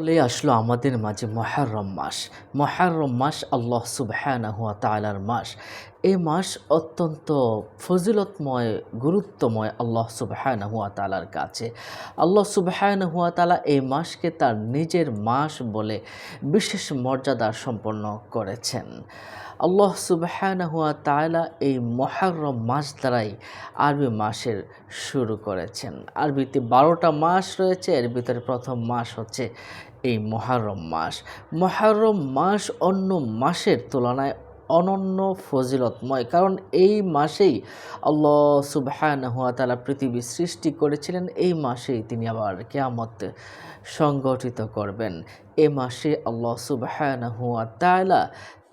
চলে আসলো আমাদের মাঝে মহারম মাস। মহারম মাস আল্লাহ সুবহান হুয়া তালার মাস। এই মাস অত্যন্ত ফজিলতময়, গুরুত্বময় আল্লাহ সুবহানাহু হুয়া তালার কাছে। আল্লাহ সুবহানাহু হুয়া তালা এই মাসকে তার নিজের মাস বলে বিশেষ মর্যাদা সম্পন্ন করেছেন। আল্লাহ সুবহান হুয়া তায়লা এই মহারম মাস দ্বারাই আরবি মাসের শুরু করেছেন। আরবিতে বারোটা মাস রয়েছে, এর ভিতরে প্রথম মাস হচ্ছে এই মহারম মাস। মহারম মাস অন্য মাসের তুলনায় অনন্য ফজিলতময়। কারণ এই মাসেই আল্লাহ সুবহান হুয়া তালা পৃথিবী সৃষ্টি করেছিলেন, এই মাসেই তিনি আবার কেয়ামত সংগঠিত করবেন। এ মাসে আল্লাহ সুবহান হুয়া তালা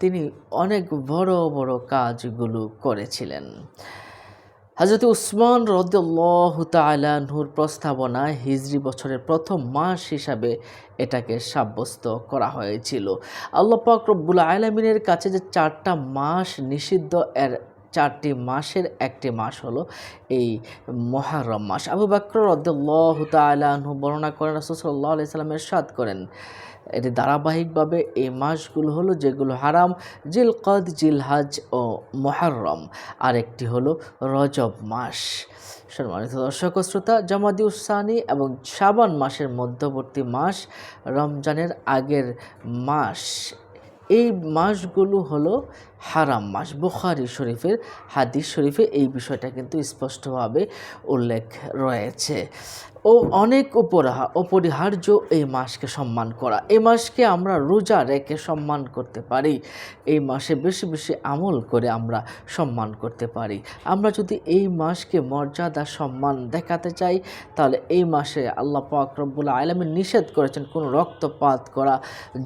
তিনি অনেক বড় বড় কাজগুলো করেছিলেন। হজরত উসমান রদুল্লাহ তালাহুর প্রস্তাবনায় হিজরি বছরের প্রথম মাস হিসাবে এটাকে সাব্যস্ত করা হয়েছিল। আল্লাহ পাক রব্বুল আলমিনের কাছে যে চারটা মাস নিষিদ্ধ এর চারটি মাসের একটি মাস হলো এই মহারম মাস। আবু বাক্র রদুল্লাহ তালাহু বর্ণনা করেন রসুল্লাহ আলি সাল্লামের সাদ করেন, এটি ধারাবাহিকভাবে এই মাসগুলো হলো যেগুলো হারাম জিল জিলকদ, জিলহাজ ও মহারম। আরেকটি হলো রজব মাস। সম্মানিত দর্শক শ্রোতা জামাদি উসানি এবং শাবান মাসের মধ্যবর্তী মাস রমজানের আগের মাস। এই মাসগুলো হলো হারাম মাস। বুখারি শরীফের হাদিস শরীফে এই বিষয়টা কিন্তু স্পষ্টভাবে উল্লেখ রয়েছে। ও অনেক উপরাহা অপরিহার্য এই মাসকে সম্মান করা। এই মাসকে আমরা রোজা রেখে সম্মান করতে পারি। এই মাসে বেশি বেশি আমল করে আমরা সম্মান করতে পারি। আমরা যদি এই মাসকে মর্যাদা, সম্মান দেখাতে চাই, তাহলে এই মাসে আল্লাহ পাক রব্বুল আলমী নিষেধ করেছেন কোনো রক্তপাত করা,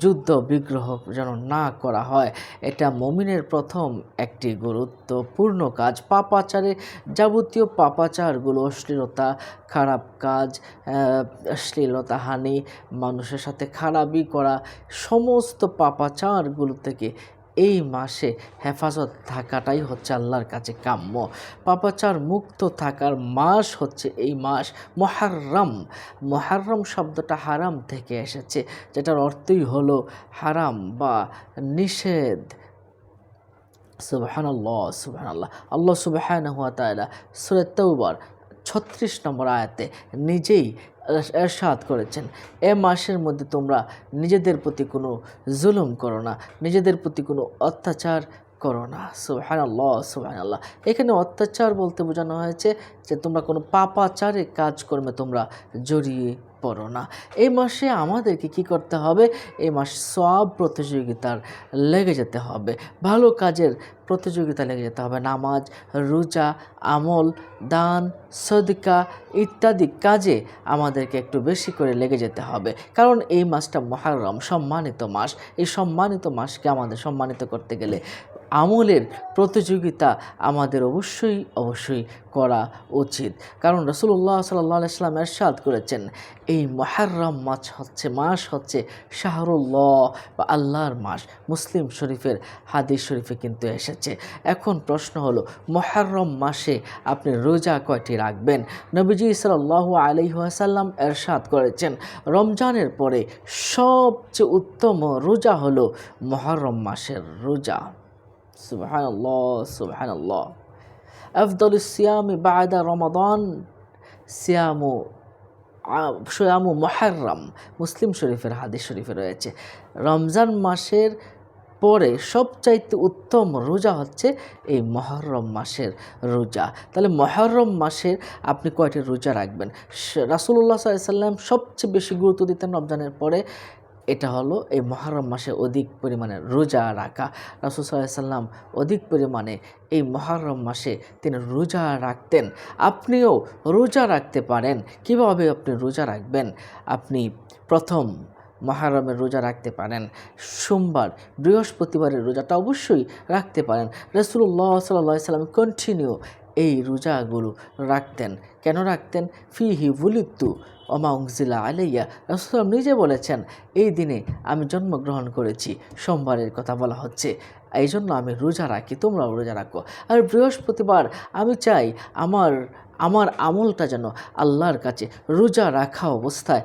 যুদ্ধ, বিগ্রহ যেন না করা হয়। এটা মমিনের প্রথম একটি গুরুত্বপূর্ণ কাজ। পাপাচারে যাবতীয় পাপাচারগুলো, অশ্লীলতা, খারাপ কাজ অশ্লীলতা, হানি, মানুষের সাথে খারাপই করা, সমস্ত পাপাচারগুলো থেকে এই মাসে হেফাজত থাকাটাই হচ্ছে আল্লাহর কাছে কাম্য। পাপাচার মুক্ত থাকার মাস হচ্ছে এই মাস মহারম মহারম শব্দটা হারাম থেকে এসেছে, যেটার অর্থই হলো হারাম বা নিষেধ। সুবাহান আল্লাহ সুবাহান আল্লাহ আল্লাহ সুবাহান হুয়া সুরে তৌবার ছত্রিশ নম্বর আয়াতে নিজেই এরশাদ করেছেন। এ মাসের মধ্যে তোমরা নিজেদের প্রতি কোনো জুলুম করো না, নিজেদের প্রতি কোনো অত্যাচার করো না। সুহান আল্লাহ সুহান আল্লাহ এখানে অত্যাচার বলতে বোঝানো হয়েছে যে তোমরা কোনো পাপাচারে কাজকর্মে তোমরা জড়িয়ে পড়ো না। এই মাসে আমাদেরকে কি করতে হবে? এই মাস সব প্রতিযোগিতার লেগে যেতে হবে। ভালো কাজের প্রতিযোগিতা লেগে যেতে হবে। নামাজ, রোজা, আমল, দান, সদিকা ইত্যাদি কাজে আমাদেরকে একটু বেশি করে লেগে যেতে হবে। কারণ এই মাসটা মহারম, সম্মানিত মাস। এই সম্মানিত মাসকে আমাদের সম্মানিত করতে গেলে আমলের প্রতিযোগিতা আমাদের অবশ্যই অবশ্যই করা উচিত। কারণ রসুল্লাহ সাল্লাহ ইসলাম এরশাদ করেছেন, এই মহারম মাস হচ্ছে মাস হচ্ছে শাহরুল্লাহ বা আল্লাহর মাস। মুসলিম শরীফের হাদিস শরীফে কিন্তু এসেছে। এখন প্রশ্ন হলো মহারম মাসে আপনি রোজা কয়টি রাখবেন? নবীজি সাল্লাহ আলিহাসাল্লাম এরশাদ করেছেন, রমজানের পরে সবচেয়ে উত্তম রোজা হলো মহরম মাসের রোজা। সুবহান আফদল বায়দা রমাদান, সিয়ামু সিয়ামু মহারম মুসলিম শরীফের হাদিস শরীফে রয়েছে। রমজান মাসের পরে সবচাইতে উত্তম রোজা হচ্ছে এই মহরম মাসের রোজা। তাহলে মহরম মাসের আপনি কয়টি রোজা রাখবেন? রাসুল্লাহ সাল্লাম সবচেয়ে বেশি গুরুত্ব দিতেন রমজানের পরে এটা হলো এই মহরম মাসে অধিক পরিমাণে রোজা রাখা। সাল্লাম অধিক পরিমাণে এই মহরম মাসে তিনি রোজা রাখতেন। আপনিও রোজা রাখতে পারেন। কীভাবে আপনি রোজা রাখবেন? আপনি প্রথম মহারমের রোজা রাখতে পারেন। সোমবার, বৃহস্পতিবারের রোজাটা অবশ্যই রাখতে পারেন। রসুল্লাহ সাল্লা সাল্লাম কন্টিনিউ এই রোজাগুলো রাখতেন। কেন রাখতেন? ফি হি বুলিত্তু ওমা উংজিলা আলাইয়া রাসুলাম নিজে বলেছেন, এই দিনে আমি জন্মগ্রহণ করেছি, সোমবারের কথা বলা হচ্ছে। এই জন্য আমি রোজা রাখি, তোমরাও রোজা রাখো। আর বৃহস্পতিবার আমি চাই আমার আমার আমলটা যেন আল্লাহর কাছে রোজা রাখা অবস্থায়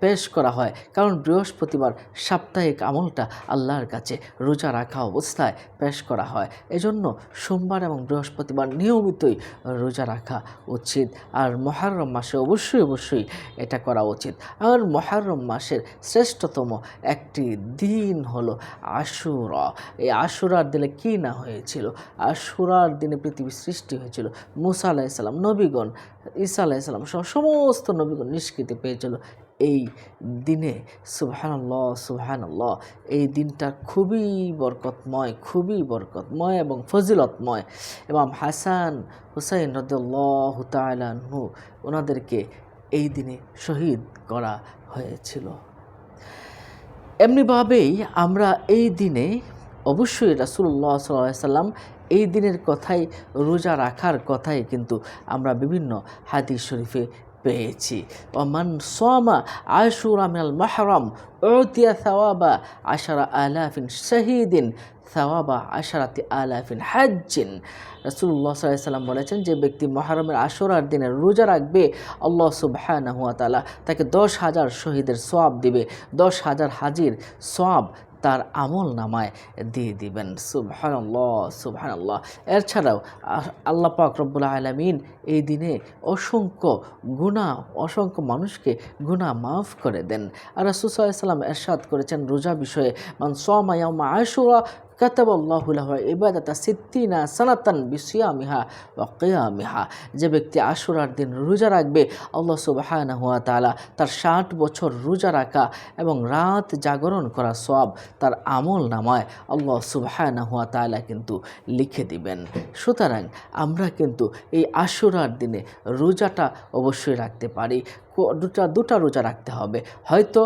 পেশ করা হয়। কারণ বৃহস্পতিবার সাপ্তাহিক আমলটা আল্লাহর কাছে রোজা রাখা অবস্থায় পেশ করা হয়। এজন্য সোমবার এবং বৃহস্পতিবার নিয়মিতই রোজা রাখা উচিত। আর মহারম মাসে অবশ্যই অবশ্যই এটা করা উচিত। আর মহারম মাসের শ্রেষ্ঠতম একটি দিন হলো আশুরা। এই আশুরার দিনে কি না হয়েছিল? আশুরার দিনে পৃথিবীর সৃষ্টি হয়েছিল। মুসা আলাহিসাল্লাম নবীগণ, ঈসা আলাহিসাল্লাম সহ সমস্ত নবীগণ নিষ্কৃতি পেয়েছিল। এই দিনে সুবহানাল্লাহ সুবহানাল্লাহ, এই দিনটা খুবই বরকতময় খুবই বরকতময় এবং ফজিলতময়। এবং হাসান হুসাইন রদুল্লাহ তালাহু ওনাদেরকে এই দিনে শহীদ করা হয়েছিল। এমনিভাবেই আমরা এই দিনে অবশ্যই রাসুল্লাহ সাল্লাম এই দিনের কথাই রোজা রাখার কথাই কিন্তু আমরা বিভিন্ন হাদিস শরীফে পেয়েছি। ওমান সোমা আশুরা মিনাল মাহরম, উতিয়া সাওয়াবা আশারা আলাফিন শহীদিন, সাওয়াবা আশারাতি আলাফিন হাজ্জিন। রাসুল্লাহ সাল্লাম বলেছেন, যে ব্যক্তি মহারমের আশরার দিনে রোজা রাখবে, আল্লাহ সুবহানাহু ওয়া তাআলা তাকে দশ হাজার শহীদের সোয়াব দিবে। দশ হাজার হাজির সোয়াব তার আমল নামায় দিয়ে দিবেন। সুবহানাল্লাহ সুবহানাল্লাহ। এছাড়াও আল্লাহ পাক রব্বুল আলমিন এই দিনে অসংখ্য গুণা অসংখ্য মানুষকে গুণা মাফ করে দেন। আর রাসুসাল্লাম এরশাদ করেছেন রোজা বিষয়ে, মান সোমায়ামা আশুরা কাতাব আল্লাহুল্লাহ ইবাদাতা সিদ্দিনা সানাতান বিসিয়ামিহা ও কেয়ামিহা। যে ব্যক্তি আশুরার দিন রোজা রাখবে, আল্লাহ সুবাহানা হুয়া তালা তার ষাট বছর রোজা রাখা এবং রাত জাগরণ করা সব তার আমল নামায় আল্লাহ সুবাহানা হুয়া তালা কিন্তু লিখে দিবেন। সুতরাং আমরা কিন্তু এই আশুরার দিনে রোজাটা অবশ্যই রাখতে পারি। দুটা দুটা রোজা রাখতে হবে। হয়তো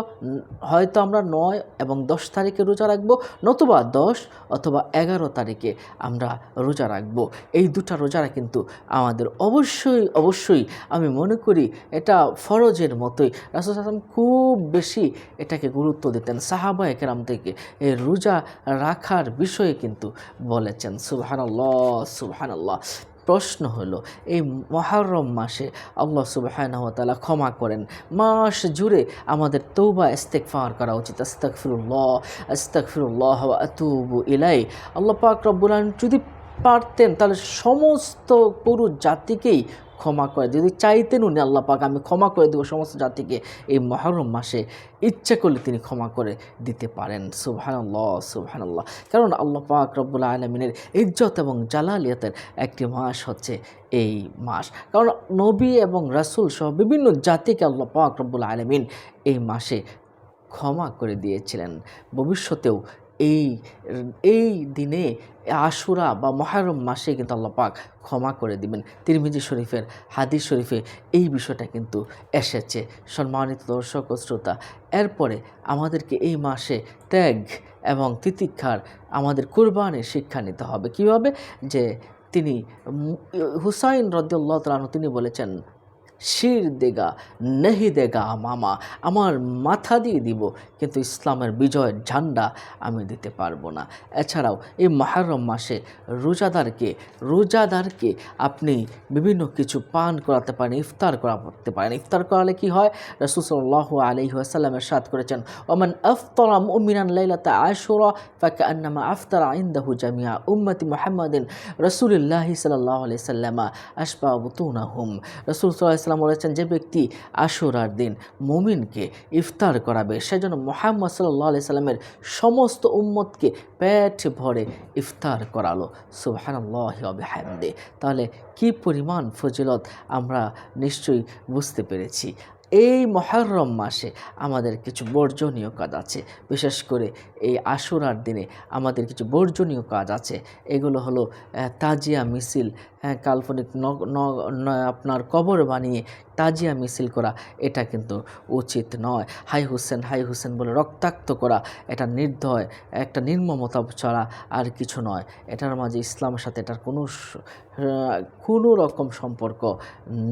হয়তো আমরা নয় এবং দশ তারিখে রোজা রাখব, নতুবা দশ অথবা এগারো তারিখে আমরা রোজা রাখব। এই দুটা রোজারা কিন্তু আমাদের অবশ্যই অবশ্যই আমি মনে করি এটা ফরজের মতোই। রাসুল আসলাম খুব বেশি এটাকে গুরুত্ব দিতেন সাহাবা একরাম থেকে। এই রোজা রাখার বিষয়ে কিন্তু বলেছেন, সুবহানাল্লাহ সুবহানাল্লাহ। প্রশ্ন হলো, এই মহারম মাসে আল্লাহ সুবাহানহতালা ক্ষমা করেন। মাস জুড়ে আমাদের তৌবা ফার করা উচিত। আস্তাকফিরুল্লাহ আস্তাকফিরুল্লাহ আতুবু ইলাই আল্লাহ পাক রব্বুল যদি পারতেন, তাহলে সমস্ত পুরুষ জাতিকেই ক্ষমা করে যদি চাইতেন উনি, আল্লাহ পাক আমি ক্ষমা করে দেবো সমস্ত জাতিকে। এই মহরম মাসে ইচ্ছে করলে তিনি ক্ষমা করে দিতে পারেন। সুবহানাল্লাহ সুবহানাল্লাহ। কারণ আল্লাহ পাক রব্বুল আলমিনের ইজ্জত এবং জালালিয়াতের একটি মাস হচ্ছে এই মাস। কারণ নবী এবং রাসুল সহ বিভিন্ন জাতিকে আল্লাহ পাক রব্বুল আলমিন এই মাসে ক্ষমা করে দিয়েছিলেন। ভবিষ্যতেও এই এই দিনে আশুরা বা মহারম মাসে কিন্তু আল্লাহ পাক ক্ষমা করে দিবেন। তিরমিজি শরীফের হাদিস শরীফে এই বিষয়টা কিন্তু এসেছে। সম্মানিত দর্শক ও শ্রোতা, এরপরে আমাদেরকে এই মাসে ত্যাগ এবং তিতিক্ষার আমাদের কোরবানের শিক্ষা নিতে হবে। কীভাবে? যে তিনি হুসাইন রদ্দুল্লাহ তালু তিনি বলেছেন শির দেগা, নেহি দেগা মামা, আমার মাথা দিয়ে দিব, কিন্তু ইসলামের বিজয়ের ঝান্ডা আমি দিতে পারব না। এছাড়াও, এই মাহরম মাসে রোজাদারকে রোজাদারকে আপনি বিভিন্ন কিছু পান করাতে পারেন, ইফতার করাতে পারেন। ইফতার করালে কি হয়? রসুসল্লাহ আলি আসাল্লামের সাদ করেছেন, ওমান আফতরাম উমিনান লাইলাতা আশুরা ফাঁকা আন্নামা আফতার আইন্দাহু জামিয়া উম্মতি মোহাম্মদিন রসুলিল্লাহ সাল্লাহ আলি সাল্লামা আশবা বুতুনা হুম রসুল সাল্লাহ সাল্লাম বলেছেন যে ব্যক্তি আশুরার দিন মুমিনকে ইফতার করাবে, সেজন্য মোহাম্মদ সাল্লাহ আলি সাল্লামের সমস্ত উম্মতকে পেট ভরে ইফতার করালো। সুবাহান্লাহ হ্যামদে তাহলে কি পরিমাণ ফজিলত আমরা নিশ্চয়ই বুঝতে পেরেছি। এই মহরম মাসে আমাদের কিছু বর্জনীয় কাজ আছে। বিশেষ করে এই আশুরার দিনে আমাদের কিছু বর্জনীয় কাজ আছে। এগুলো হলো তাজিয়া মিছিল হ্যাঁ কাল্পনিক আপনার কবর বানিয়ে তাজিয়া মিছিল করা, এটা কিন্তু উচিত নয়। হাই হুসেন হাই হুসেন বলে রক্তাক্ত করা, এটা নির্দয়, একটা নির্মমতা ছাড়া আর কিছু নয়। এটার মাঝে ইসলামের সাথে এটার কোনো কোনো রকম সম্পর্ক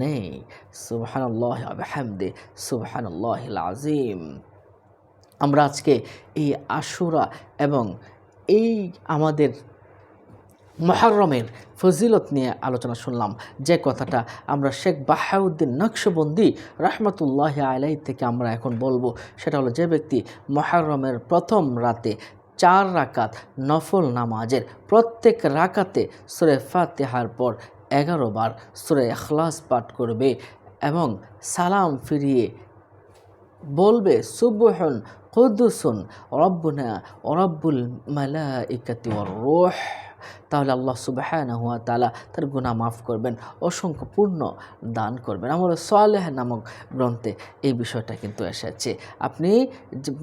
নেই। সুবহানাল্লাহ হ্যামদে সুবহানাল্লাহ আজিম আমরা আজকে এই আশুরা এবং এই আমাদের মহারমের ফজিলত নিয়ে আলোচনা শুনলাম। যে কথাটা আমরা শেখ বাহাউদ্দিন নকশবন্দি রহমতুল্লাহ আলাই থেকে আমরা এখন বলব, সেটা হলো যে ব্যক্তি মহারমের প্রথম রাতে চার রাকাত নফল নামাজের প্রত্যেক রাকাতে সুরে ফাতেহার পর এগারো বার সুরে এখলাস পাঠ করবে। এবং সালাম ফিরিয়ে বলবে, সুবহন কুদ্দুসুন রব্বুনা রব্বুল মালাইকাতি রূহ। তাহলে আল্লাহ সুবাহানা হুয়া তালা তার গুণা মাফ করবেন, অসংখ্য পূর্ণ দান করবেন। আমার সোয়ালেহ নামক গ্রন্থে এই বিষয়টা কিন্তু এসেছে। আপনি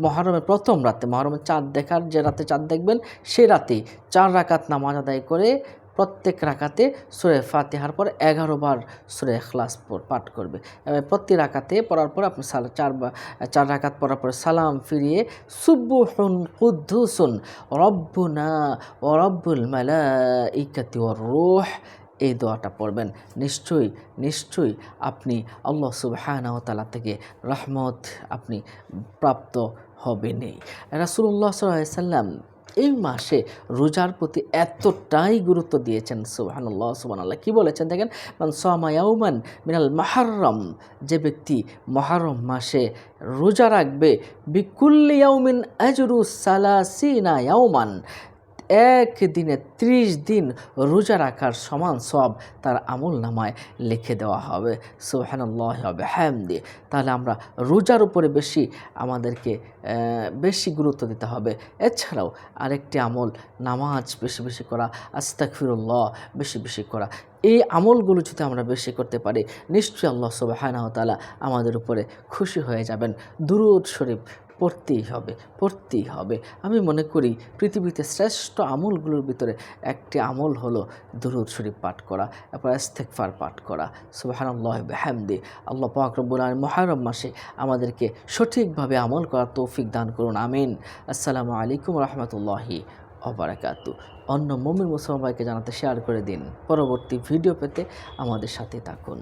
মহরমের প্রথম রাতে, মহরমের চাঁদ দেখার যে রাতে চাঁদ দেখবেন, সে রাতে চার রাকাত নামাজ আদায় করে প্রত্যেক রাকাতে সুরে ফাতেহার পর এগারো বার সুরে এখলাস পর- পাঠ করবে। প্রতি রাকাতে পড়ার পর আপনি সালা, চার চার রাকাত পড়ার পর সালাম ফিরিয়ে সুব্বুহুন কুদ্দুসুন রব্বুনা ও রব্বুল মালাইকাতি ওয়ার রূহ এই দোয়াটা পড়বেন। নিশ্চয়ই নিশ্চয়ই আপনি আল্লাহ তাআলা থেকে রহমত আপনি প্রাপ্ত হবেনই। আলাইহি সাল্লাম এই মাসে রোজার প্রতি এতটাই গুরুত্ব দিয়েছেন, সুবাহানুল্লাহ সুবাহান্লাহ কী বলেছেন দেখেন? মান সামায়াউমান মিনাল মাহাররম যে ব্যক্তি মহারম মাসে রোজা রাখবে বিকুল্লিয়াউমিন আজরু সালাসিনা ইয়াউমান। এক দিনে ত্রিশ দিন রোজা রাখার সমান সব তার আমল নামায় লিখে দেওয়া হবে। সুবহানাল্লাহ হবে হ্যাম হ্যামদি তাহলে আমরা রোজার উপরে বেশি আমাদেরকে বেশি গুরুত্ব দিতে হবে। এছাড়াও আরেকটি আমল, নামাজ বেশি বেশি করা আস্তাকফিরুল্লাহ বেশি বেশি করা, এই আমলগুলো যদি আমরা বেশি করতে পারি, নিশ্চয়ই আল্লাহ সুবাহানাহ তালা আমাদের উপরে খুশি হয়ে যাবেন। দুরুদ শরীফ পড়তেই হবে পড়তেই হবে। আমি মনে করি পৃথিবীতে শ্রেষ্ঠ আমলগুলোর ভিতরে একটি আমল হলো দুরুদ শরীফ পাঠ করা, এরপর ইস্তেকফার পাঠ করা। সুবাহানাল্লাহ বেহামদি। আল্লাহ পাক রব্বুল আলামিন মহারম মাসে আমাদেরকে সঠিকভাবে আমল করার তৌফিক দান করুন, আমিন। আসসালামু আলাইকুম রহমতুল্লাহি অবরাকাতু অন্য মমিন মুসলমান ভাইকে জানাতে শেয়ার করে দিন। পরবর্তী ভিডিও পেতে আমাদের সাথে থাকুন।